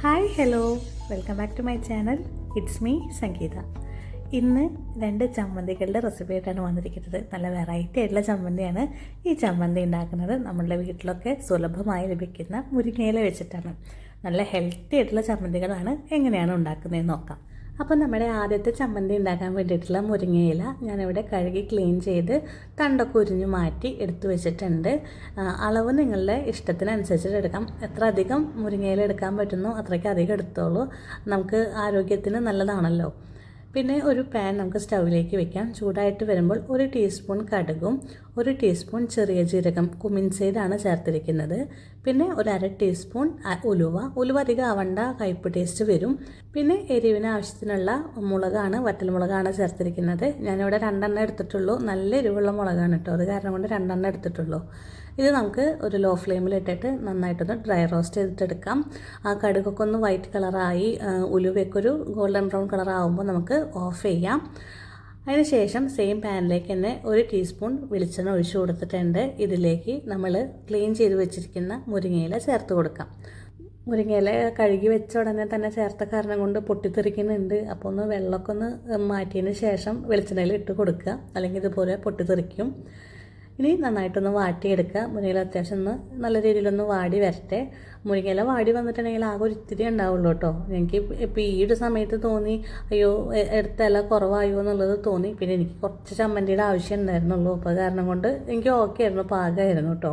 Hi hello welcome back to my channel it's me Sangeetha ഇന്ന് രണ്ട് ചമ്മന്തികളുടെ recipe ആയിട്ടാണ് വന്നിരിക്കുന്നത്. നല്ല വെറൈറ്റി ആയിട്ടുള്ള ചമ്മന്തിയാണ്. ഈ ചമ്മന്തി ഉണ്ടാക്കുന്നത് നമ്മളുടെ വീട്ടിലൊക്കെ സുലഭമായി ലഭിക്കുന്ന മുരിങ്ങയില വെച്ചിട്ടാണ്. നല്ല ഹെൽത്തി ആയിട്ടുള്ള ചമ്മന്തികളാണ് എങ്ങനെയാണ് ഉണ്ടാക്കുന്നതെന്ന് നോക്കാം. അപ്പോൾ നമ്മുടെ ആദ്യത്തെ ചമ്മന്തി ഉണ്ടാക്കാൻ വേണ്ടിയിട്ടുള്ള മുരിങ്ങയില ഞാനിവിടെ കഴുകി ക്ലീൻ ചെയ്ത് തണ്ടൊക്കെ ഉരിഞ്ഞു മാറ്റി എടുത്തു വെച്ചിട്ടുണ്ട്. അളവ് നിങ്ങളുടെ ഇഷ്ടത്തിനനുസരിച്ചിട്ട് എടുക്കാം. എത്ര അധികം മുരിങ്ങയില എടുക്കാൻ പറ്റുന്നു അത്രയ്ക്ക് അധികം എടുത്തോളൂ. നമുക്ക് ആരോഗ്യത്തിന് നല്ലതാണല്ലോ. പിന്നെ ഒരു പാൻ നമുക്ക് സ്റ്റൗവിലേക്ക് വെക്കാം. ചൂടായിട്ട് വരുമ്പോൾ ഒരു ടീസ്പൂൺ കടുകും ഒരു ടീസ്പൂൺ ചെറിയ ജീരകം കുമിൻ സൈഡാണ് ചേർത്തിരിക്കുന്നത്. പിന്നെ ഒരു അര ടീസ്പൂൺ ഉലുവ. ഉലുവ അധികം ആവണ്ട കയ്പ്പ് ടേസ്റ്റ് വരും. പിന്നെ എരിവിന് ആവശ്യത്തിനുള്ള മുളകാണ് വറ്റൽമുളകാണ് ചേർത്തിരിക്കുന്നത്. ഞാനിവിടെ രണ്ടെണ്ണം എടുത്തിട്ടുള്ളൂ. നല്ല എരിവുള്ള മുളകാണ് കേട്ടോ അത് കാരണം കൊണ്ട് രണ്ടെണ്ണം എടുത്തിട്ടുള്ളൂ. ഇത് നമുക്ക് ഒരു ലോ ഫ്ലെയിമിൽ ഇട്ടിട്ട് നന്നായിട്ടൊന്ന് ഡ്രൈ റോസ്റ്റ് ചെയ്തിട്ടെടുക്കാം. ആ കടുകൊക്കെ ഒന്ന് വൈറ്റ് കളറായി ഉലുവയൊക്കെ ഒരു ഗോൾഡൻ ബ്രൗൺ കളർ ആകുമ്പോൾ നമുക്ക് ഓഫ് ചെയ്യാം. അതിനുശേഷം സെയിം പാനിലേക്ക് തന്നെ ഒരു ടീസ്പൂൺ വെളിച്ചെണ്ണ ഒഴിച്ചു കൊടുത്തിട്ടുണ്ട്. ഇതിലേക്ക് നമ്മൾ ക്ലീൻ ചെയ്ത് വെച്ചിരിക്കുന്ന മുരിങ്ങയില ചേർത്ത് കൊടുക്കാം. മുരിങ്ങയില കഴുകി വെച്ച ഉടനെ തന്നെ ചേർത്ത കാരണം കൊണ്ട് പൊട്ടിത്തെറിക്കുന്നുണ്ട്. അപ്പോൾ ഒന്ന് വെള്ളമൊക്കെ ഒന്ന് മാറ്റിയതിന് ശേഷം വെളിച്ചെണ്ണയിൽ ഇട്ട് കൊടുക്കുക. അല്ലെങ്കിൽ ഇതുപോലെ പൊട്ടിത്തെറിക്കും. ഇനി നന്നായിട്ടൊന്ന് വാട്ടിയെടുക്കുക. മുരിങ്ങയില അത്യാവശ്യം ഒന്ന് നല്ല രീതിയിലൊന്ന് വാടി വരട്ടെ. മുരിങ്ങല വാടി വന്നിട്ടുണ്ടെങ്കിൽ ആകെ ഒരു ഇത്തിരി ഉണ്ടാവുള്ളൂ കേട്ടോ. എനിക്ക് ഇപ്പോൾ ഈ ഒരു സമയത്ത് തോന്നി അയ്യോ എടുത്ത കുറവായോ എന്നുള്ളത് തോന്നി. പിന്നെ എനിക്ക് കുറച്ച് ചമ്മന്തിയുടെ ആവശ്യം ഉണ്ടായിരുന്നുള്ളൂ. അപ്പോൾ കാരണം കൊണ്ട് എനിക്ക് ഓക്കെ ആയിരുന്നു പാകമായിരുന്നു കേട്ടോ.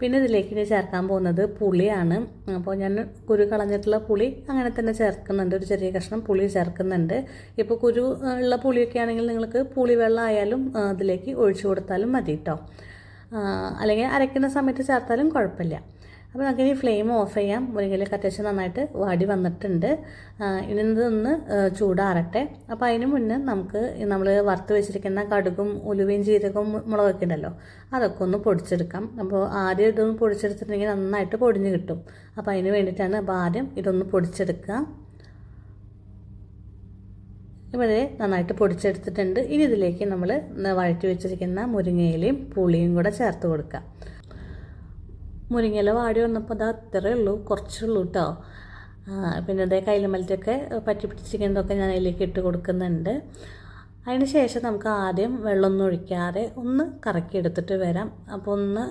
പിന്നെ ഇതിലേക്ക് ഇനി ചേർക്കാൻ പോകുന്നത് പുളിയാണ്. അപ്പോൾ ഞാൻ കുരു കളഞ്ഞിട്ടുള്ള പുളി അങ്ങനെ തന്നെ ചേർക്കുന്നുണ്ട്. ഒരു ചെറിയ കഷ്ണം പുളി ചേർക്കുന്നുണ്ട്. ഇപ്പോൾ കുരു ഉള്ള പുളിയൊക്കെ ആണെങ്കിൽ നിങ്ങൾക്ക് പുളി വെള്ളം ആയാലും അതിലേക്ക് ഒഴിച്ചു കൊടുത്താലും മതി കേട്ടോ അല്ലെങ്കിൽ അരയ്ക്കുന്ന സമയത്ത് ചേർത്താലും കുഴപ്പമില്ല. അപ്പോൾ നമുക്കിനി ഫ്ലെയിം ഓഫ് ചെയ്യാം. മുരിങ്ങയിലേക്ക് അത്യാവശ്യം നന്നായിട്ട് വാടി വന്നിട്ടുണ്ട്. ഇനി ഇതൊന്ന് ചൂടാറട്ടെ. അപ്പോൾ അതിന് മുന്നേ നമുക്ക് നമ്മൾ വറുത്ത് വെച്ചിരിക്കുന്ന കടുകും ഉലുവയും ജീരകവും മുളകൊക്കെ ഉണ്ടല്ലോ അതൊക്കെ ഒന്ന് പൊടിച്ചെടുക്കാം. അപ്പോൾ ആദ്യം ഇതൊന്ന് പൊടിച്ചെടുത്തിട്ടുണ്ടെങ്കിൽ നന്നായിട്ട് പൊടിഞ്ഞ് കിട്ടും. അപ്പോൾ അതിന് വേണ്ടിയിട്ടാണ് അപ്പോൾ ആദ്യം ഇതൊന്ന് പൊടിച്ചെടുക്കുക. ഇവിടെ നന്നായിട്ട് പൊടിച്ചെടുത്തിട്ടുണ്ട്. ഇനി ഇതിലേക്ക് നമ്മൾ വഴറ്റി വെച്ചിരിക്കുന്ന മുരിങ്ങയിലയും പുളിയും കൂടെ ചേർത്ത് കൊടുക്കുക. മുരിങ്ങയില വാടി വന്നപ്പോൾ അത് അത്രേ ഉള്ളൂ കുറച്ചുള്ളൂ കേട്ടോ പിന്നെ അതേ കൈലമലത്തൊക്കെ പറ്റി പിടിച്ചിരിക്കുന്നതൊക്കെ ഞാൻ അതിലേക്ക് ഇട്ട് കൊടുക്കുന്നുണ്ട്. അതിന് ശേഷം നമുക്ക് ആദ്യം വെള്ളമൊന്നും ഒഴിക്കാതെ ഒന്ന് കറക്കി എടുത്തിട്ട് വരാം. അപ്പോൾ ഒന്ന്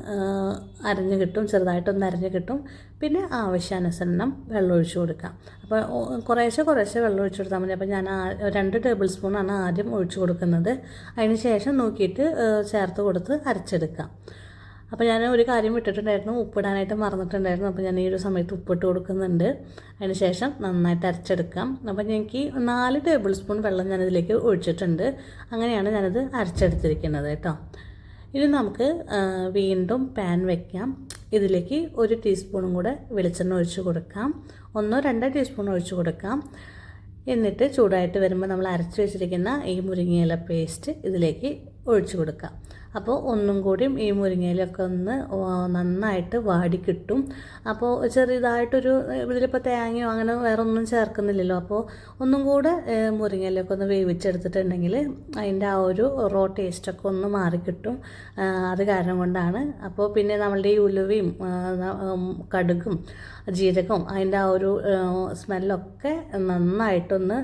അരഞ്ഞു കിട്ടും ചെറുതായിട്ടൊന്ന് അരഞ്ഞ് കിട്ടും. പിന്നെ ആവശ്യാനുസരണം വെള്ളം ഒഴിച്ചു കൊടുക്കാം. അപ്പോൾ കുറേശ്ശെ കുറേശ്ശെ വെള്ളം ഒഴിച്ചു കൊടുത്താൽ മതി. അപ്പോൾ ഞാൻ രണ്ട് ടേബിൾ സ്പൂണാണ് ആദ്യം ഒഴിച്ചു കൊടുക്കുന്നത്. അതിന് ശേഷം നോക്കിയിട്ട് ചേർത്ത് കൊടുത്ത് അരച്ചെടുക്കാം. അപ്പോൾ ഞാൻ ഒരു കാര്യം വിട്ടിട്ടുണ്ടായിരുന്നു ഉപ്പിടാനായിട്ട് മറന്നിട്ടുണ്ടായിരുന്നു. അപ്പോൾ ഞാൻ ഈ ഒരു സമയത്ത് ഉപ്പിട്ട് കൊടുക്കുന്നുണ്ട്. അതിന് ശേഷം നന്നായിട്ട് അരച്ചെടുക്കാം. അപ്പോൾ എനിക്ക് നാല് ടേബിൾ സ്പൂൺ വെള്ളം ഞാനിതിലേക്ക് ഒഴിച്ചിട്ടുണ്ട്. അങ്ങനെയാണ് ഞാനത് അരച്ചെടുത്തിരിക്കുന്നത് കേട്ടോ. ഇനി നമുക്ക് വീണ്ടും പാൻ വയ്ക്കാം ഇതിലേക്ക് ഒരു ടീസ്പൂണും കൂടെ വെളിച്ചെണ്ണ ഒഴിച്ച് കൊടുക്കാം. ഒന്നോ രണ്ടോ ടീസ്പൂൺ ഒഴിച്ച് കൊടുക്കാം. എന്നിട്ട് ചൂടായിട്ട് വരുമ്പോൾ നമ്മൾ അരച്ച് വെച്ചിരിക്കുന്ന ഈ മുരിങ്ങയില പേസ്റ്റ് ഇതിലേക്ക് ഒഴിച്ചു കൊടുക്കാം. അപ്പോൾ ഒന്നും കൂടിയും ഈ മുരിങ്ങയിലൊക്കെ ഒന്ന് നന്നായിട്ട് വാടി കിട്ടും അപ്പോൾ ചെറിയതായിട്ടൊരു ഇതിലിപ്പോൾ തേങ്ങയോ അങ്ങനെ വേറെ ഒന്നും ചേർക്കുന്നില്ലല്ലോ. അപ്പോൾ ഒന്നും കൂടെ മുരിങ്ങയിലൊക്കെ ഒന്ന് വേവിച്ചെടുത്തിട്ടുണ്ടെങ്കിൽ അതിന്റെ ആ ഒരു റോ ടേസ്റ്റൊക്കെ ഒന്ന് മാറിക്കിട്ടും. അത് കാരണം കൊണ്ടാണ്. അപ്പോൾ പിന്നെ നമ്മളുടെ ഈ ഉലുവയും കടുകും ജീരകവും അതിന്റെ ആ ഒരു സ്മെല്ലൊക്കെ നന്നായിട്ടൊന്ന്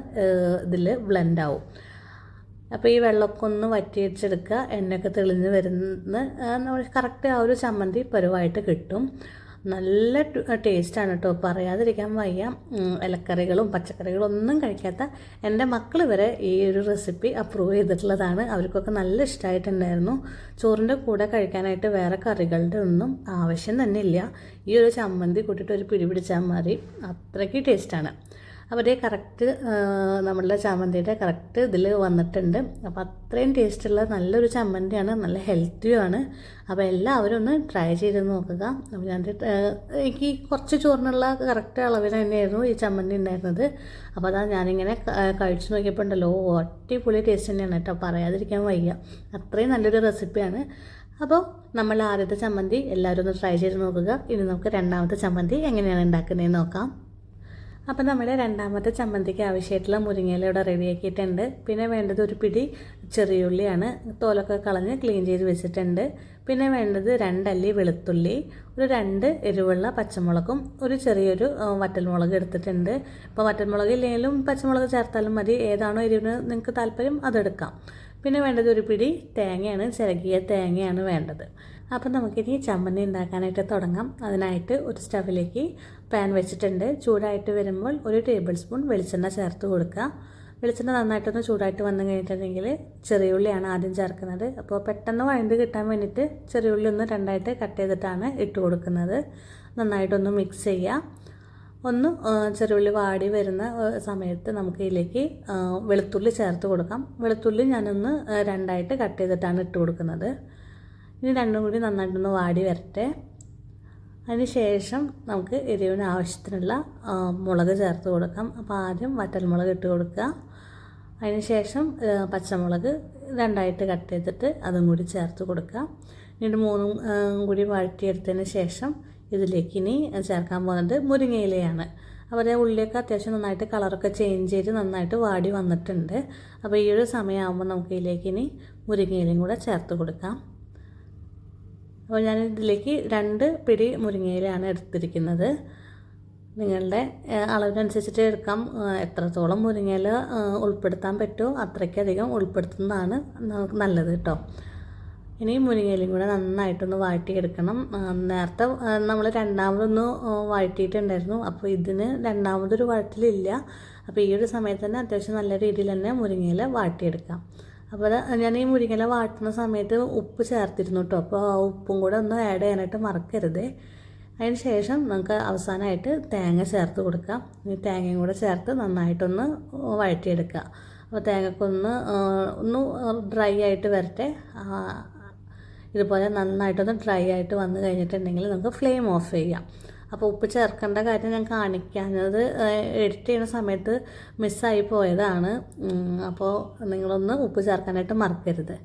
ഇതിൽ ബ്ലെൻഡാവും അപ്പോൾ ഈ വെള്ളമൊക്കെ ഒന്ന് വറ്റിയടിച്ചെടുക്കുക എണ്ണയൊക്കെ തെളിഞ്ഞ് വരുന്ന നമ്മൾ കറക്റ്റ് ആ ഒരു ചമ്മന്തി പരുവായിട്ട് കിട്ടും. നല്ല ടേസ്റ്റാണ് കേട്ടോ പറയാതിരിക്കാൻ വയ്യ. ഇലക്കറികളും പച്ചക്കറികളും ഒന്നും കഴിക്കാത്ത എന്റെ മക്കൾ വരെ ഈ ഒരു റെസിപ്പി അപ്രൂവ് ചെയ്തിട്ടുള്ളതാണ്. അവർക്കൊക്കെ നല്ല ഇഷ്ടമായിട്ടുണ്ടായിരുന്നു ചോറിന്റെ കൂടെ കഴിക്കാനായിട്ട് വേറെ കറികളുടെ ഒന്നും ആവശ്യം തന്നെ ഇല്ല. ഈ ഒരു ചമ്മന്തി കൂട്ടിയിട്ട് ഒരു പിടി പിടിച്ചാൽ മതി. അത്രയ്ക്ക് ടേസ്റ്റാണ് അതേ കറക്റ്റ് നമ്മളുടെ ചമ്മന്തിയുടെ കറക്റ്റ് ഇതിൽ വന്നിട്ടുണ്ട്. അപ്പോൾ അത്രയും ടേസ്റ്റുള്ള നല്ലൊരു ചമ്മന്തിയാണ് നല്ല ഹെൽത്തിയുമാണ് അപ്പോൾ എല്ലാവരും ഒന്ന് ട്രൈ ചെയ്ത് നോക്കുക. അപ്പോൾ ഞാൻ എനിക്ക് കുറച്ച് ചോറിനുള്ള കറക്റ്റ് അളവിൽ തന്നെയായിരുന്നു ഈ ചമ്മന്തി ഉണ്ടായിരുന്നത്. അപ്പോൾ അതാ ഞാനിങ്ങനെ കഴിച്ചു നോക്കിയപ്പോൾ ഉണ്ടല്ലോ അടിപൊളി ടേസ്റ്റ് തന്നെയാണ് കേട്ടോ പറയാതിരിക്കാൻ വയ്യ. അത്രയും നല്ലൊരു റെസിപ്പിയാണ് അപ്പോൾ നമ്മൾ ആദ്യത്തെ ചമ്മന്തി എല്ലാവരും ഒന്ന് ട്രൈ ചെയ്ത് നോക്കുക. ഇനി നമുക്ക് രണ്ടാമത്തെ ചമ്മന്തി എങ്ങനെയാണ് ഉണ്ടാക്കുന്നതെന്ന് നോക്കാം. അപ്പം നമ്മുടെ രണ്ടാമത്തെ ചമ്മന്തിക്ക് ആവശ്യമായിട്ടുള്ള മുരിങ്ങയില ഇവിടെ റെഡിയാക്കിയിട്ടുണ്ട് പിന്നെ വേണ്ടത് ഒരു പിടി ചെറിയുള്ളിയാണ് തോലൊക്കെ കളഞ്ഞ് ക്ലീൻ ചെയ്ത് വെച്ചിട്ടുണ്ട്. പിന്നെ വേണ്ടത് രണ്ടല്ലി വെളുത്തുള്ളി ഒരു രണ്ട് എരിവുള്ള പച്ചമുളകും ഒരു ചെറിയൊരു വറ്റൽമുളക് എടുത്തിട്ടുണ്ട്. ഇപ്പോൾ വറ്റൽമുളക് ഇല്ലെങ്കിലും പച്ചമുളക് ചേർത്താലും മതി. ഏതാണോ എരിവിന് നിങ്ങൾക്ക് താല്പര്യം അതെടുക്കാം പിന്നെ വേണ്ടത് ഒരു പിടി തേങ്ങയാണ് ചിരകിയ തേങ്ങയാണ് വേണ്ടത്. അപ്പം നമുക്കിനി ചമ്മന്തി ഉണ്ടാക്കാനായിട്ട് തുടങ്ങാം. അതിനായിട്ട് ഒരു സ്റ്റവിലേക്ക് പാൻ വെച്ചിട്ടുണ്ട്. ചൂടായിട്ട് വരുമ്പോൾ ഒരു ടേബിൾ സ്പൂൺ വെളിച്ചെണ്ണ ചേർത്ത് കൊടുക്കുക. വെളിച്ചെണ്ണ നന്നായിട്ടൊന്ന് ചൂടായിട്ട് വന്നു കഴിഞ്ഞിട്ടുണ്ടെങ്കിൽ ചെറിയുള്ളിയാണ് ആദ്യം ചേർക്കുന്നത്. അപ്പോൾ പെട്ടെന്ന് വഴണ്ട് കിട്ടാൻ വേണ്ടിയിട്ട് ചെറിയുള്ളി ഒന്ന് രണ്ടായിട്ട് കട്ട് ചെയ്തിട്ടാണ് ഇട്ട് കൊടുക്കുന്നത്. നന്നായിട്ടൊന്ന് മിക്സ് ചെയ്യുക. ഒന്ന് ചെറുള്ളി വാടി വരുന്ന സമയത്ത് നമുക്ക് ഇതിലേക്ക് വെളുത്തുള്ളി ചേർത്ത് കൊടുക്കാം. വെളുത്തുള്ളി ഞാനൊന്ന് രണ്ടായിട്ട് കട്ട് ചെയ്തിട്ടാണ് ഇട്ട് കൊടുക്കുന്നത്. ഇനി രണ്ടും കൂടി നന്നായിട്ടൊന്ന് വാടി വരട്ടെ. അതിന് ശേഷം നമുക്ക് എരിവിന് ആവശ്യത്തിനുള്ള മുളക് ചേർത്ത് കൊടുക്കാം. അപ്പോൾ ആദ്യം വറ്റൽമുളക് ഇട്ട് കൊടുക്കുക. അതിന് ശേഷം പച്ചമുളക് രണ്ടായിട്ട് കട്ട് ചെയ്തിട്ട് അതും കൂടി ചേർത്ത് കൊടുക്കുക. എന്നിട്ട് മൂന്നും കൂടി വഴറ്റിയെടുത്തതിന് ശേഷം ഇതിലേക്ക് ഇനി ചേർക്കാൻ പോകുന്നത് മുരിങ്ങയിലയാണ്. അപ്പോൾ അതേ ഉള്ളിയൊക്കെ അത്യാവശ്യം നന്നായിട്ട് കളറൊക്കെ ചേഞ്ച് ചെയ്ത് നന്നായിട്ട് വാടി വന്നിട്ടുണ്ട്. അപ്പോൾ ഈ ഒരു സമയമാകുമ്പോൾ നമുക്ക് ഇതിലേക്ക് ഇനി മുരിങ്ങയിലയും കൂടെ ചേർത്ത് കൊടുക്കാം. അപ്പോൾ ഞാൻ ഇതിലേക്ക് രണ്ട് പിടി മുരിങ്ങയിലാണ് എടുത്തിരിക്കുന്നത്. നിങ്ങളുടെ അളവിനനുസരിച്ചിട്ട് എടുക്കാം. എത്രത്തോളം മുരിങ്ങയില ഏഹ്, ഉൾപ്പെടുത്താൻ പറ്റുമോ അത്രയ്ക്കധികം ഉൾപ്പെടുത്തുന്നതാണ് നമുക്ക് നല്ലത് കേട്ടോ. ഇനി മുരിങ്ങയിലും കൂടെ നന്നായിട്ടൊന്ന് വാഴ്ത്തിയെടുക്കണം നേരത്തെ നമ്മൾ രണ്ടാമതൊന്ന് വാഴ്ത്തിയിട്ടുണ്ടായിരുന്നു അപ്പോൾ ഇതിന് രണ്ടാമതൊരു വഴറ്റിലില്ല അപ്പോൾ ഈ ഒരു സമയത്ത് തന്നെ അത്യാവശ്യം നല്ല രീതിയിൽ തന്നെ മുരിങ്ങയില വാട്ടിയെടുക്കാം. അപ്പോൾ ഞാൻ ഈ മുരിങ്ങല വാട്ടുന്ന സമയത്ത് ഉപ്പ് ചേർത്തിരുന്നു കേട്ടോ അപ്പോൾ ആ ഉപ്പും കൂടെ ഒന്ന് ആഡ് ചെയ്യാനായിട്ട് മറക്കരുത്. അതിന് ശേഷം നമുക്ക് അവസാനമായിട്ട് തേങ്ങ ചേർത്ത് കൊടുക്കാം. ഈ തേങ്ങയും കൂടെ ചേർത്ത് നന്നായിട്ടൊന്ന് വഴറ്റിയെടുക്കുക. അപ്പോൾ തേങ്ങക്കൊന്ന് ഒന്ന് ഡ്രൈ ആയിട്ട് വരട്ടെ. ഇതുപോലെ നന്നായിട്ടൊന്ന് ഡ്രൈ ആയിട്ട് വന്നു കഴിഞ്ഞിട്ടുണ്ടെങ്കിൽ നമുക്ക് ഫ്ലെയിം ഓഫ് ചെയ്യാം. അപ്പോൾ ഉപ്പ് ചേർക്കേണ്ട കാര്യം ഞാൻ കാണിക്കാഞ്ഞത് എഡിറ്റ് ചെയ്യുന്ന സമയത്ത് മിസ്സായി പോയതാണ്. അപ്പോൾ നിങ്ങളൊന്ന് ഉപ്പ് ചേർക്കാനായിട്ട് മറക്കരുത്.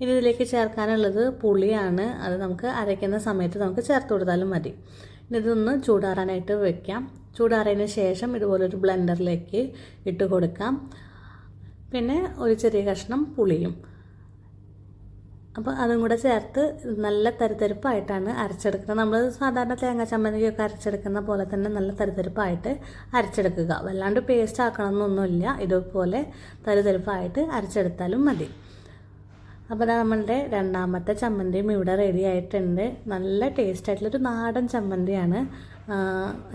ഇനി ഇതിലേക്ക് ചേർക്കാനുള്ളത് പുളിയാണ്. അത് നമുക്ക് അരയ്ക്കുന്ന സമയത്ത് നമുക്ക് ചേർത്ത് കൊടുത്താലും മതി. ഇനി ഇതൊന്ന് ചൂടാറാനായിട്ട് വെക്കാം. ചൂടാറിയതിന് ശേഷം ഇതുപോലൊരു ബ്ലെൻഡറിലേക്ക് ഇട്ട് കൊടുക്കാം. പിന്നെ ഒരു ചെറിയ കഷ്ണം പുളിയും. അപ്പോൾ അതും കൂടെ ചേർത്ത് നല്ല തരിതരിപ്പായിട്ടാണ് അരച്ചെടുക്കുന്നത്. നമ്മൾ സാധാരണ തേങ്ങാ ചമ്മന്തിയൊക്കെ അരച്ചെടുക്കുന്ന പോലെ തന്നെ നല്ല തരിതരിപ്പായിട്ട് അരച്ചെടുക്കുക. വല്ലാണ്ട് പേസ്റ്റ് ആക്കണമെന്നൊന്നുമില്ല ഇതുപോലെ തരിതരിപ്പായിട്ട് അരച്ചെടുത്താലും മതി. അപ്പോൾ അതാ നമ്മളുടെ രണ്ടാമത്തെ ചമ്മന്തിയും ഇവിടെ റെഡി ആയിട്ടുണ്ട്. നല്ല ടേസ്റ്റ് ആയിട്ടുള്ളൊരു നാടൻ ചമ്മന്തിയാണ്.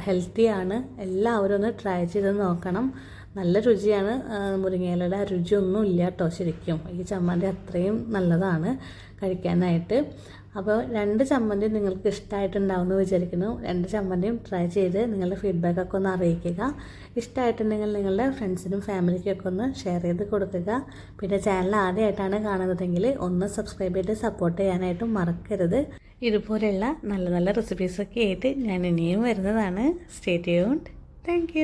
ഹെൽത്തിയാണ് എല്ലാവരും ഒന്ന് ട്രൈ ചെയ്ത് നോക്കണം. നല്ല രുചിയാണ്. മുരിങ്ങയിലയുടെ രുചിയൊന്നും ഇല്ല കേട്ടോ ശരിക്കും. ഈ ചമ്മന്തി അത്രയും നല്ലതാണ് കഴിക്കാനായിട്ട്. അപ്പോൾ രണ്ട് ചമ്മന്തി നിങ്ങൾക്ക് ഇഷ്ടമായിട്ടുണ്ടാവുമെന്ന് വിചാരിക്കുന്നു. രണ്ട് ചമ്മന്തിയും ട്രൈ ചെയ്ത് നിങ്ങളുടെ ഫീഡ്ബാക്കൊക്കെ ഒന്ന് അറിയിക്കുക. ഇഷ്ടമായിട്ടുണ്ടെങ്കിൽ നിങ്ങളുടെ ഫ്രണ്ട്സിനും ഫാമിലിക്കൊക്കെ ഒന്ന് ഷെയർ ചെയ്ത് കൊടുക്കുക. പിന്നെ ചാനൽ ആദ്യമായിട്ടാണ് കാണുന്നതെങ്കിൽ ഒന്ന് സബ്സ്ക്രൈബ് ചെയ്ത് സപ്പോർട്ട് ചെയ്യാനായിട്ടും മറക്കരുത്. ഇതുപോലെയുള്ള നല്ല നല്ല റെസിപ്പീസൊക്കെ ആയിട്ട് ഞാൻ ഇനിയും വരുന്നതാണ്. Stay tuned thank